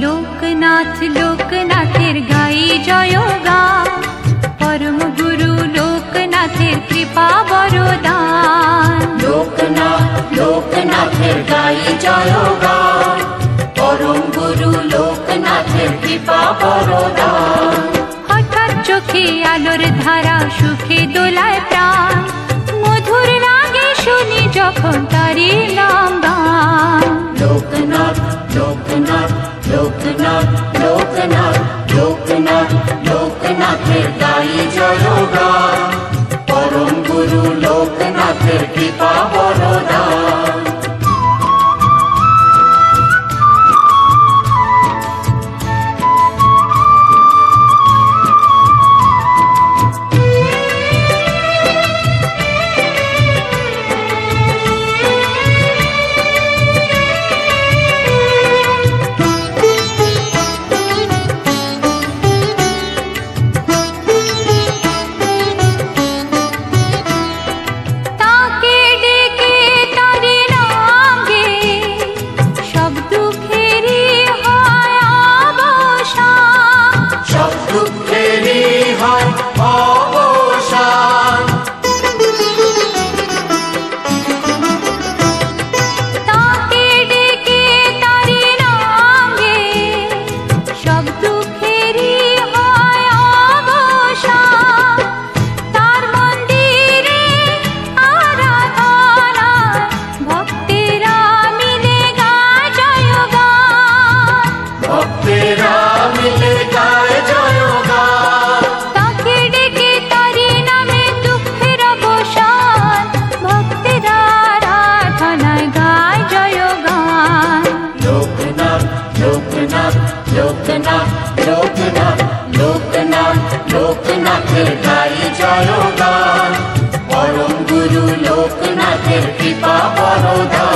লোকনাথ লোকনাথের গাই জয় গান পরম গুরু লোকনাথের কৃপা বরদান লোকনাথ লোকনাথের গাই জয় গান পরম গুরু লোকনাথের কৃপা বরদান হঠাৎ চোখে আলোর ধারা সুখে দোলায় প্রাণ। মধুর লাগে শুনি যখন তারি নাম লোকনাথের কৃপা বরদান। তাকে লোকনাথ লোকনাথ লোকনাথ লোকনাথ লোকনাথের গাই জয় গান পরম গুরু লোকনাথের কৃপা বরদান